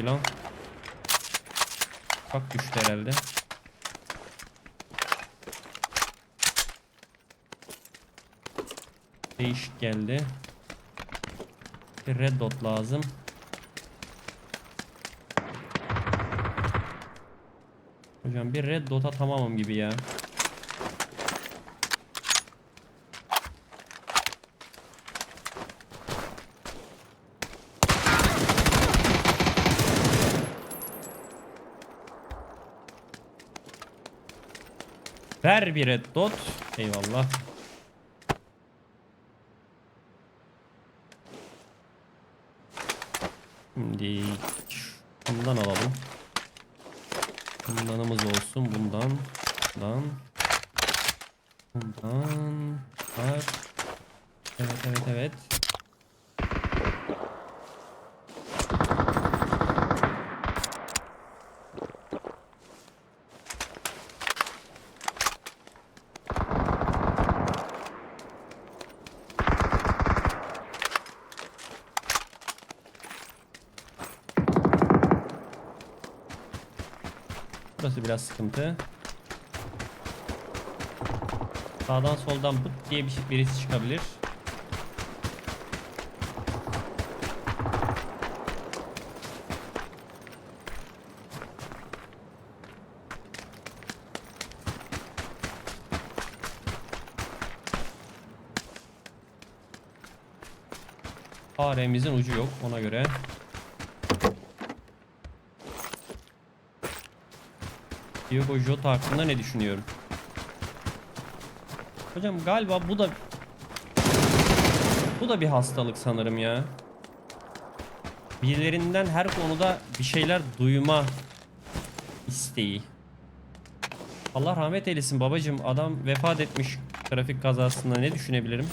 O ne lan? Bak düştü herhalde. Değişik geldi. Bir red dot lazım. Hocam bir red dot'a tamamım gibi ya. Ver bir red dot. Eyvallah. Şimdi Burası biraz sıkıntı. Sağdan soldan bıt diye bir şey, birisi çıkabilir. Faremizin ucu yok ona göre. Diogo Jota hakkında ne düşünüyorum? Hocam galiba bu da bu da bir hastalık sanırım ya. Birilerinden her konuda bir şeyler duyma isteği. Allah rahmet eylesin babacım adam vefat etmiş trafik kazasında ne düşünebilirim?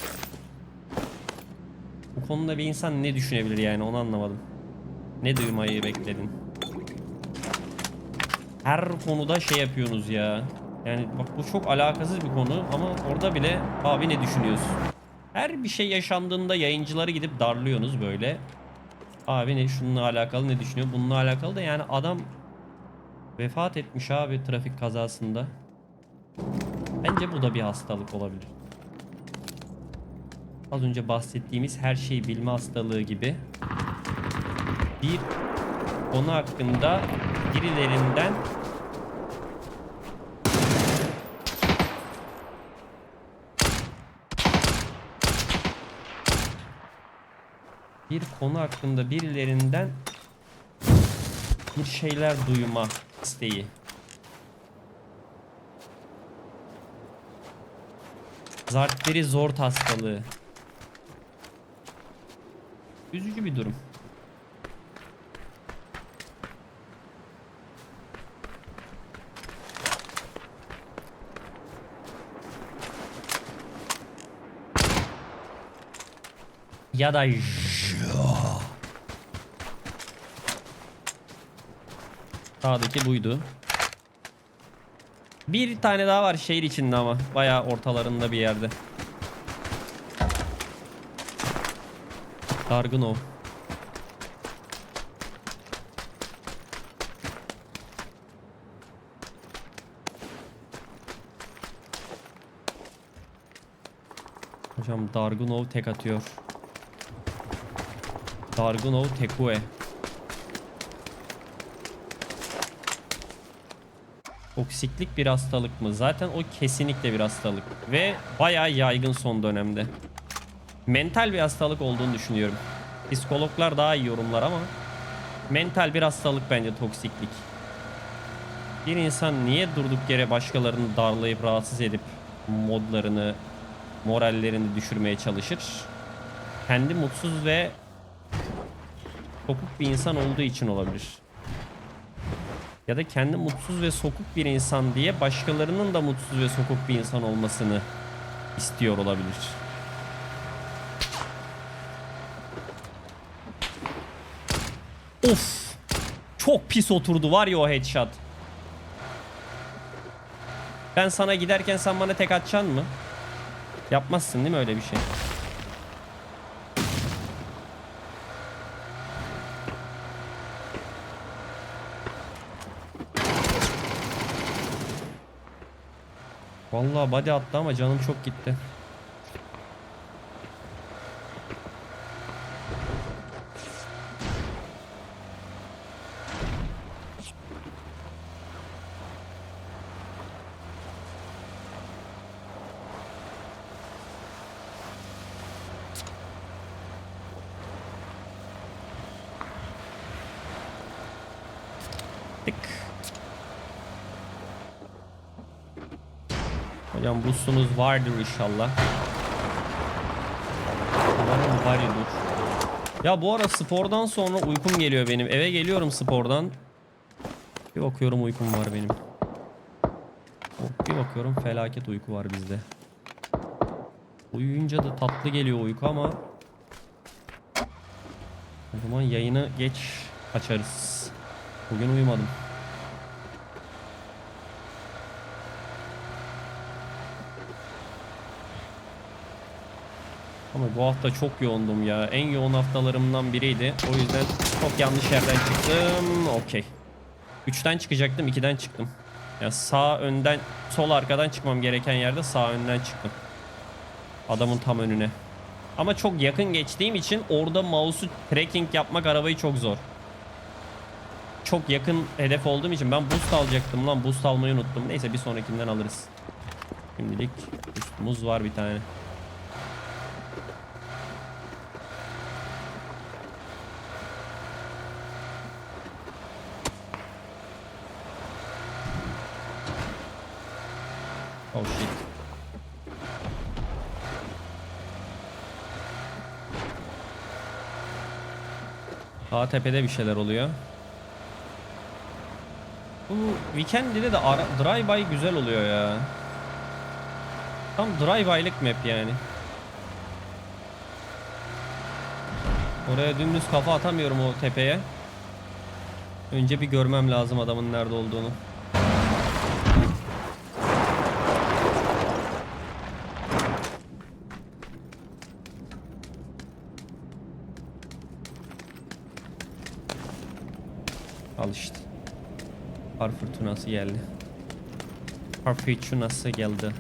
Bu konuda bir insan ne düşünebilir yani onu anlamadım. Ne duymayı bekledin? Her konuda şey yapıyorsunuz ya. Yani bak bu çok alakasız bir konu ama orada bile abi ne düşünüyorsun? Her bir şey yaşandığında yayıncıları gidip darlıyorsunuz böyle. Abi ne şununla alakalı ne düşünüyor? Bununla alakalı da yani adam vefat etmiş abi trafik kazasında. Bence bu da bir hastalık olabilir. Az önce bahsettiğimiz her şeyi bilme hastalığı gibi bir konu hakkında birilerinden bir konu hakkında birilerinden bir şeyler duyma isteği. Zartleri zor hastalığı. Üzücü bir durum. Ya da Sağdaki buydu. Bir tane daha var şehir içinde ama bayağı ortalarında bir yerde. Dargınov. Hocam Dargunov tek atıyor. Dargunov Tekue. Toksiklik bir hastalık mı? Zaten o kesinlikle bir hastalık. Ve bayağı yaygın son dönemde. Mental bir hastalık olduğunu düşünüyorum. Psikologlar daha iyi yorumlar ama mental bir hastalık bence toksiklik. Bir insan niye durduk yere başkalarını darlayıp rahatsız edip modlarını, morallerini düşürmeye çalışır? Kendi mutsuz ve kopuk bir insan olduğu için olabilir. Ya da kendi mutsuz ve sokuk bir insan diye başkalarının da mutsuz ve sokuk bir insan olmasını istiyor olabilir. Of! Çok pis oturdu var ya o headshot. Ben sana giderken sen bana tek atacaksın mı? Yapmazsın değil mi öyle bir şey? Vallahi body attı ama canım çok gitti. Hocam boostunuz vardır inşallah. Umarım vardır. Ya bu ara spordan sonra uykum geliyor benim. Eve geliyorum spordan. Bir bakıyorum uykum var benim. Oh, Bir bakıyorum felaket uyku var bizde. Uyuyunca da tatlı geliyor uyku ama o zaman yayını geç açarız. Bugün uyumadım. Ama bu hafta çok yoğundum ya. En yoğun haftalarımdan biriydi. O yüzden çok yanlış yerden çıktım. Okey. 3'ten çıkacaktım, 2'den çıktım. Ya sağ önden, sol arkadan çıkmam gereken yerde sağ önden çıktım. Adamın tam önüne. Ama çok yakın geçtiğim için orada mouse'u tracking yapmak arabayı çok zor. Çok yakın hedef olduğum için ben boost alacaktım lan boost almayı unuttum. Neyse bir sonrakinden alırız. Şimdilik boostumuz var bir tane. Oh shit. Daha tepede bir şeyler oluyor. Bu Weekend'de de drive-by güzel oluyor ya. Tam drive-by'lık map yani. Oraya dümdüz kafa atamıyorum o tepeye. Önce bir görmem lazım adamın nerede olduğunu. Al işte. Kar fırtınası geldi. Kar fırtınası geldi.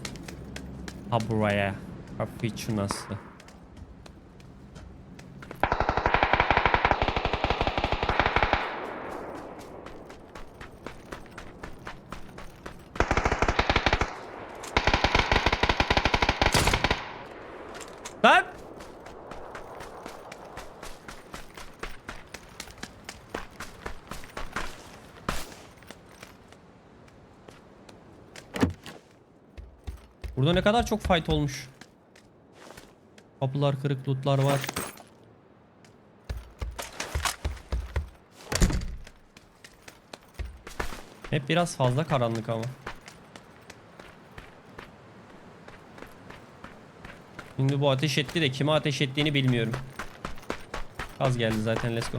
Ha buraya. Kar fırtınası. Lan! Burada ne kadar çok fight olmuş. Kapılar kırık, lootlar var. Hep biraz fazla karanlık ama. Şimdi bu ateş etti de kime ateş ettiğini bilmiyorum. Az geldi zaten let's go.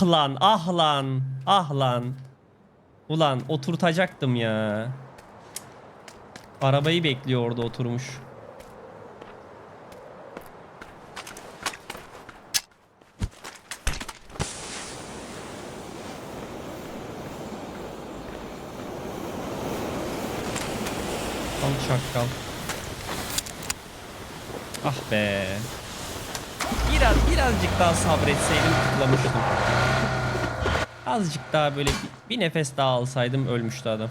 Ah lan, ah lan, ah lan. Ulan oturtacaktım ya. Arabayı bekliyor orada oturmuş. Al çakal. Ah be. Biraz birazcık daha sabretseydim tıklamıştım. Azıcık daha böyle bir, bir nefes daha alsaydım ölmüştü adam.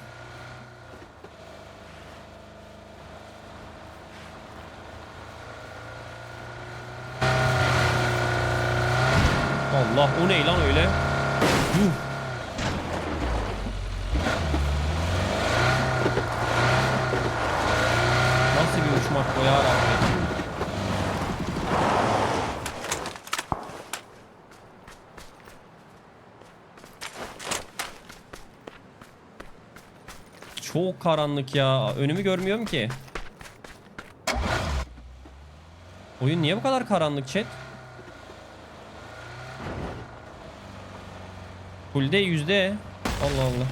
Allah o ne lan öyle? Yuh. Nasıl bir uçmak bu ya Rabbi? Karanlık ya. Önümü görmüyorum ki. Oyun niye bu kadar karanlık chat? Fullde yüzde. Allah Allah.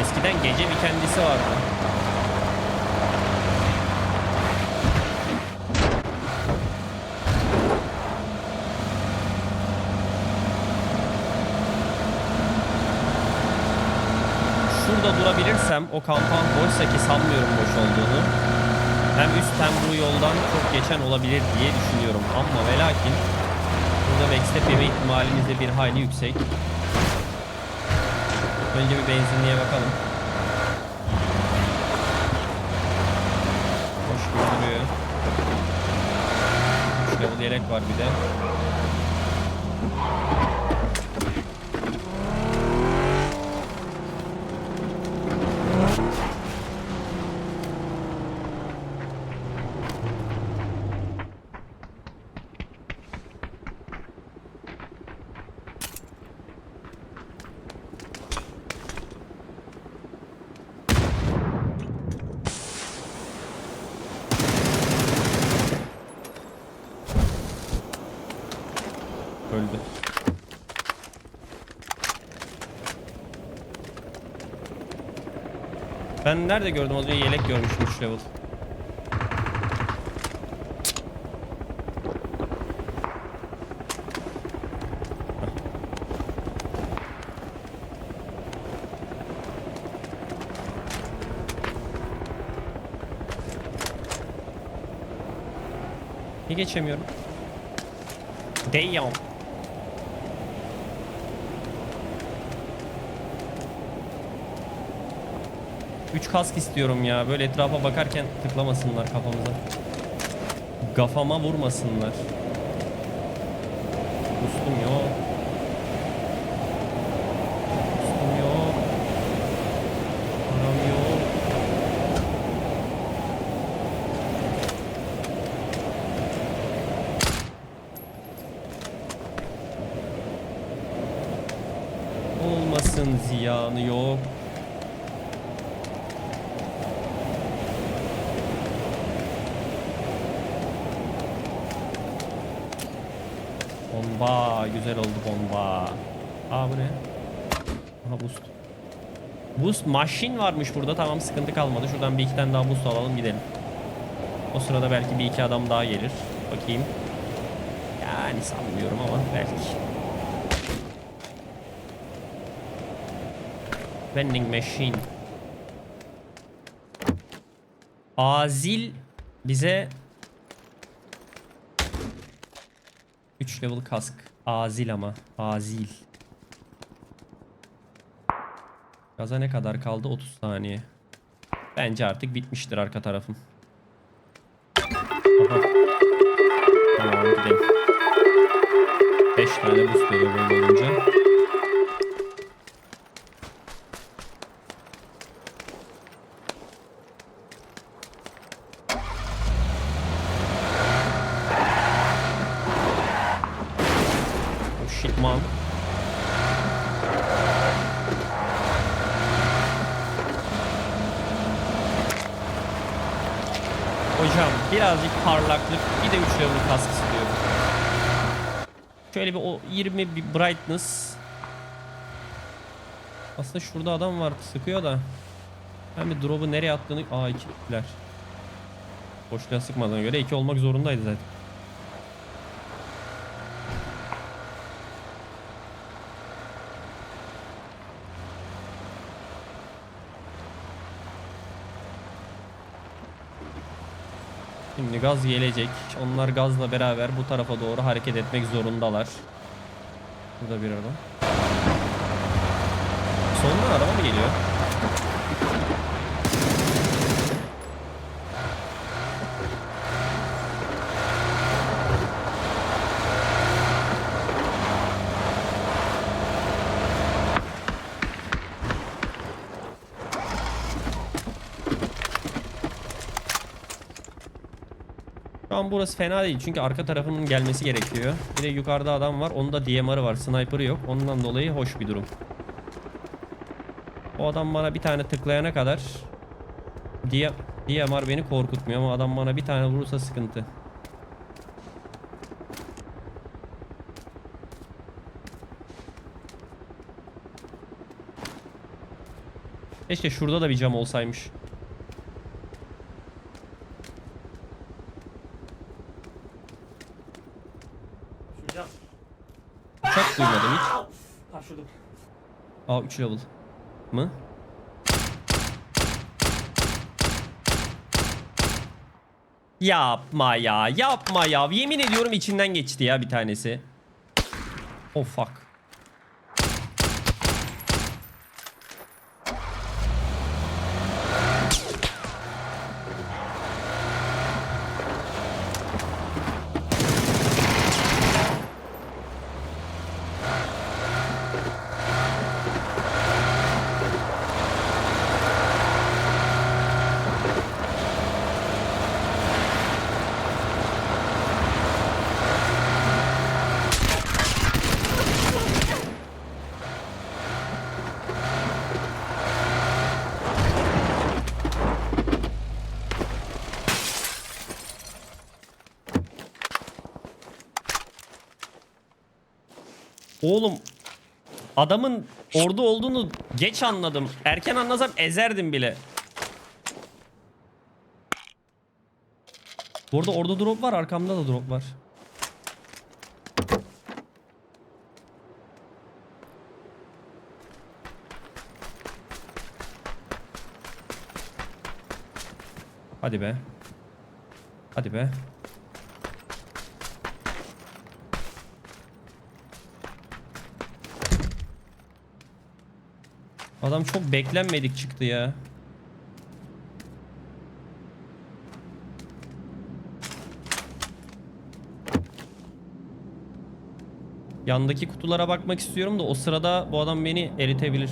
Eskiden gece bir kendisi vardı. Şurada durabilirsem o kampan boşsa ki sanmıyorum boş olduğunu. Hem üst hem bu yoldan çok geçen olabilir diye düşünüyorum. Ama ve lakin burada backstep yeme ihtimalimiz de bir hayli yüksek. Önce bir benzinliğe bakalım. Hoş duruyor. 3 level yelek var bir de. Ben nerede gördüm az önce yelek görmüştüm 3 level. Niye geçemiyorum? Damn. Üç kask istiyorum ya. Böyle etrafa bakarken tıklamasınlar kafamıza. Kafama vurmasınlar. Ustum yok. Ustum yok. Param yok. Olmasın ziyanı yok. Bomba. Güzel oldu bomba. Aa bu ne? Aha boost. Boost machine varmış burada. Tamam sıkıntı kalmadı. Şuradan bir iki tane daha boost alalım gidelim. O sırada belki bir iki adam daha gelir. Bakayım. Yani sanmıyorum ama belki. Vending machine. Azil bize 3 level kask. Azil ama. Azil. Gaza ne kadar kaldı? 30 saniye. Bence artık bitmiştir arka tarafım. Aha. Tamam gidelim. 5 tane boost veriyor olunca. Oh shit man. Hocam birazcık parlaklık bir de 3 level kask istiyorum. Şöyle bir o 20 bir brightness. Aslında şurada adam var sıkıyor da. Ben bir drop'u nereye attığını... Aa ikiler. Boşluğa sıkmadığına göre iki olmak zorundaydı zaten. Şimdi gaz gelecek. Onlar gazla beraber bu tarafa doğru hareket etmek zorundalar. Burada bir araba. Sonunda araba mı geliyor? An burası fena değil çünkü arka tarafının gelmesi gerekiyor. Bir de yukarıda adam var. Onun da DMR'ı var. Sniper'ı yok. Ondan dolayı hoş bir durum. O adam bana bir tane tıklayana kadar diye DMR beni korkutmuyor ama adam bana bir tane vurursa sıkıntı. Keşke şurada da bir cam olsaymış. Duymadım hiç. Ha şurada. Aa 3 level. Mı? Yapma ya, yapma ya. Yemin ediyorum içinden geçti ya bir tanesi. Oh fuck. Oğlum adamın orada olduğunu geç anladım. Erken anlasam ezerdim bile. Bu arada orada drop var, arkamda da drop var. Hadi be. Hadi be. Adam çok beklenmedik çıktı ya. Yandaki kutulara bakmak istiyorum da o sırada bu adam beni eritebilir.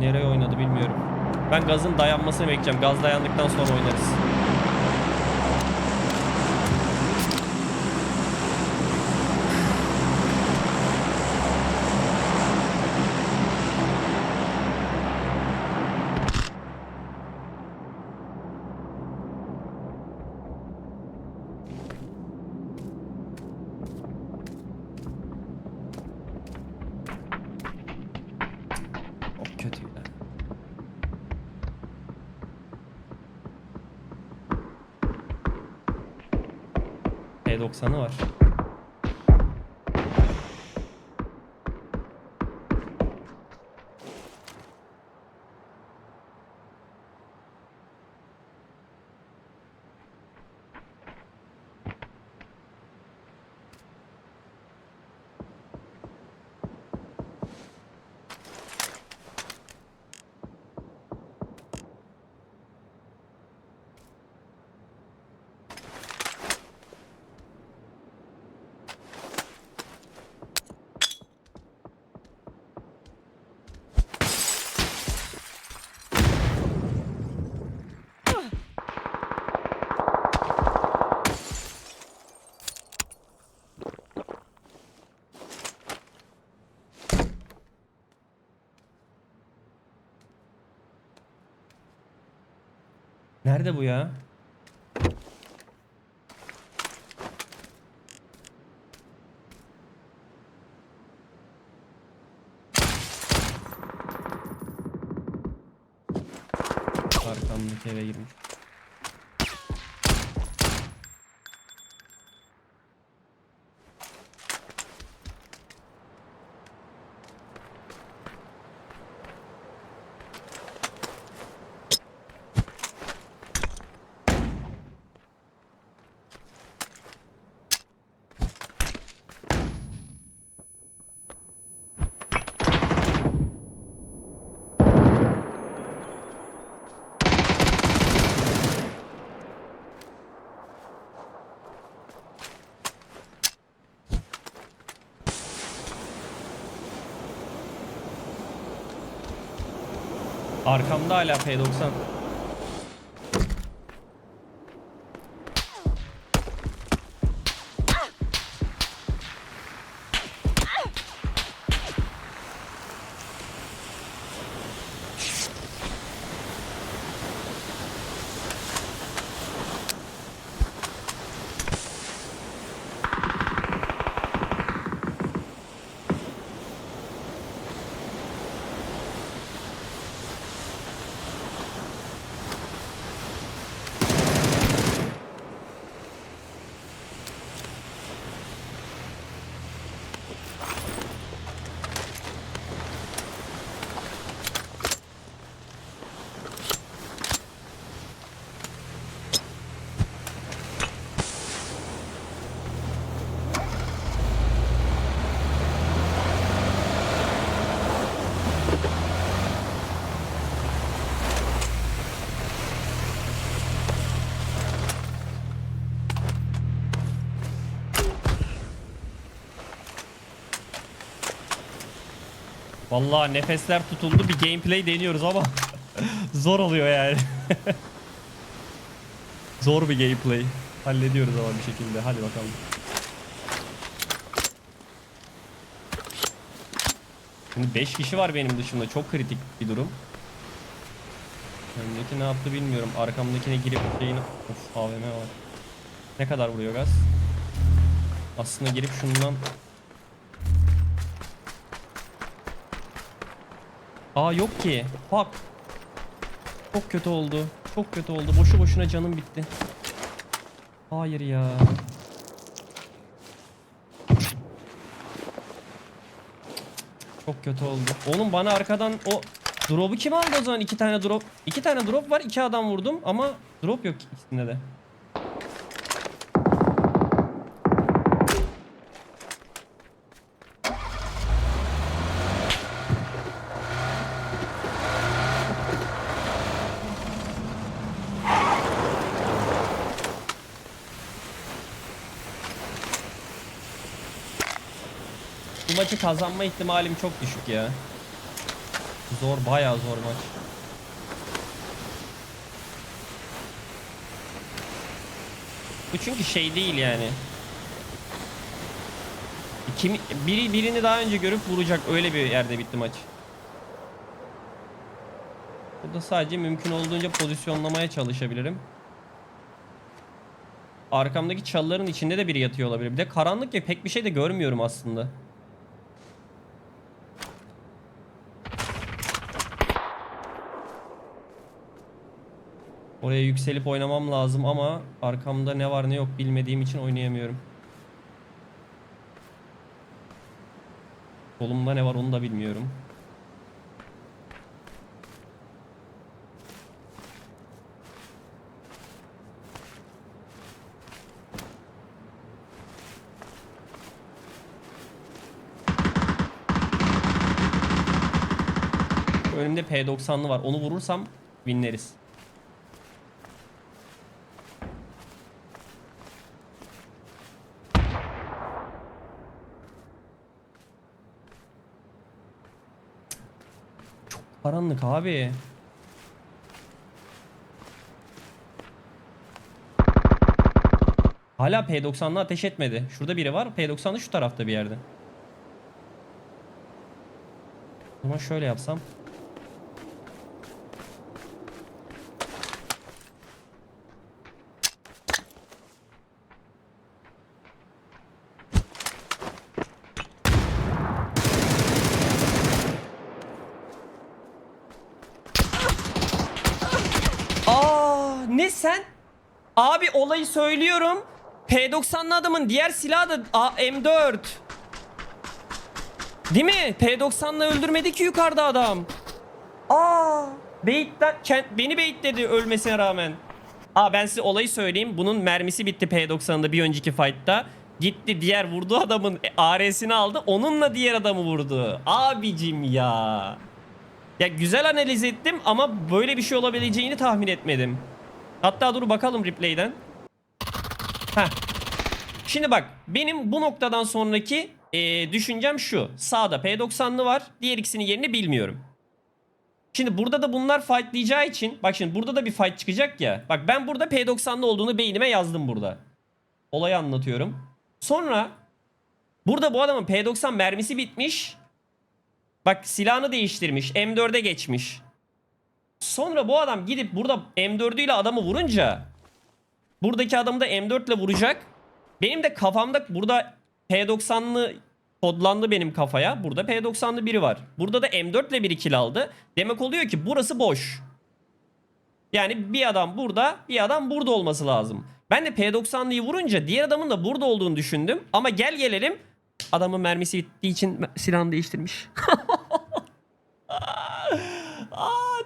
Nereye oynadı bilmiyorum. Ben gazın dayanmasını bekleyeceğim. Gaz dayandıktan sonra oynarız. Çok kötüydü. P90'ı var. Nerede bu ya? Arkamdaki eve girmiş. Arkamda hala P90. Vallahi nefesler tutuldu bir gameplay deniyoruz ama zor oluyor yani. zor bir gameplay. Hallediyoruz ama bir şekilde. Hadi bakalım. Şimdi 5 kişi var benim dışımda. Çok kritik bir durum. Önümdeki ne yaptı bilmiyorum. Arkamdakine girip şeyini... Of AVM var. Ne kadar vuruyor gaz? Aslında girip şundan... Aa yok ki. Fuck. Çok kötü oldu. Çok kötü oldu. Boşu boşuna canım bitti. Hayır ya. Çok kötü oldu. Oğlum bana arkadan o drop'u kim aldı o zaman? İki tane drop. İki tane drop var. iki adam vurdum ama drop yok ikisinde de. Maçı kazanma ihtimalim çok düşük ya. Zor bayağı zor maç. Bu çünkü şey değil yani. Kim, biri birini daha önce görüp vuracak öyle bir yerde bitti maç. Burada sadece mümkün olduğunca pozisyonlamaya çalışabilirim. Arkamdaki çalıların içinde de biri yatıyor olabilir. Bir de karanlık ya pek bir şey de görmüyorum aslında. Oraya yükselip oynamam lazım ama arkamda ne var ne yok bilmediğim için oynayamıyorum. Solumda ne var onu da bilmiyorum. Önümde P90'lı var. Onu vurursam winleriz. Karanlık abi. Hala P90'lı ateş etmedi. Şurada biri var. P90'lı şu tarafta bir yerde. O zaman şöyle yapsam. Aa ne sen? Abi olayı söylüyorum. P90'lı adamın diğer silahı da Aa, M4. Değil mi? P90'lı öldürmedi ki yukarıda adam. Aa, beyitten, beni beyitledi ölmesine rağmen. Aa ben size olayı söyleyeyim. Bunun mermisi bitti P90'da bir önceki fight'ta. Gitti diğer vurduğu adamın AR'sini aldı. Onunla diğer adamı vurdu. Abicim ya. Ya güzel analiz ettim ama böyle bir şey olabileceğini tahmin etmedim. Hatta dur bakalım replay'den. Heh. Şimdi bak benim bu noktadan sonraki eee, düşüncem şu. Sağda P90'lı var. Diğer ikisinin yerini bilmiyorum. Şimdi burada da bunlar fightlayacağı için bak şimdi burada da bir fight çıkacak ya. Bak ben burada P90'lı olduğunu beynime yazdım burada. Olayı anlatıyorum. Sonra burada bu adamın P90 mermisi bitmiş. Bak silahını değiştirmiş. M4'e geçmiş. Sonra bu adam gidip burada M4'üyle adamı vurunca buradaki adamı da M4 ile vuracak. Benim de kafamda burada P90'lı kodlandı benim kafaya. Burada P90'lı biri var. Burada da M4 ile biri kill aldı. Demek oluyor ki burası boş. Yani bir adam burada, bir adam burada olması lazım. Ben de P90'lıyı vurunca diğer adamın da burada olduğunu düşündüm. Ama gel gelelim adamın mermisi bittiği için silahını değiştirmiş.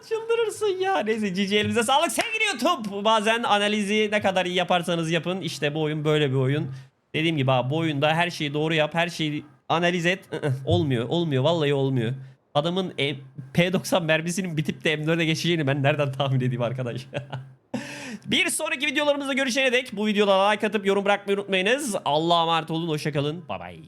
Çıldırırsın ya. Neyse cici elimize sağlık. Sevgili YouTube. Bazen analizi ne kadar iyi yaparsanız yapın. İşte bu oyun böyle bir oyun. Dediğim gibi abi bu oyunda her şeyi doğru yap. Her şeyi analiz et. Olmuyor. Olmuyor. Vallahi olmuyor. Adamın E- P90 mermisinin bitip de M4'e geçeceğini ben nereden tahmin edeyim arkadaş? bir sonraki videolarımızda görüşene dek bu videoda like atıp yorum bırakmayı unutmayınız. Allah'a emanet olun. Hoşçakalın. Bay bay.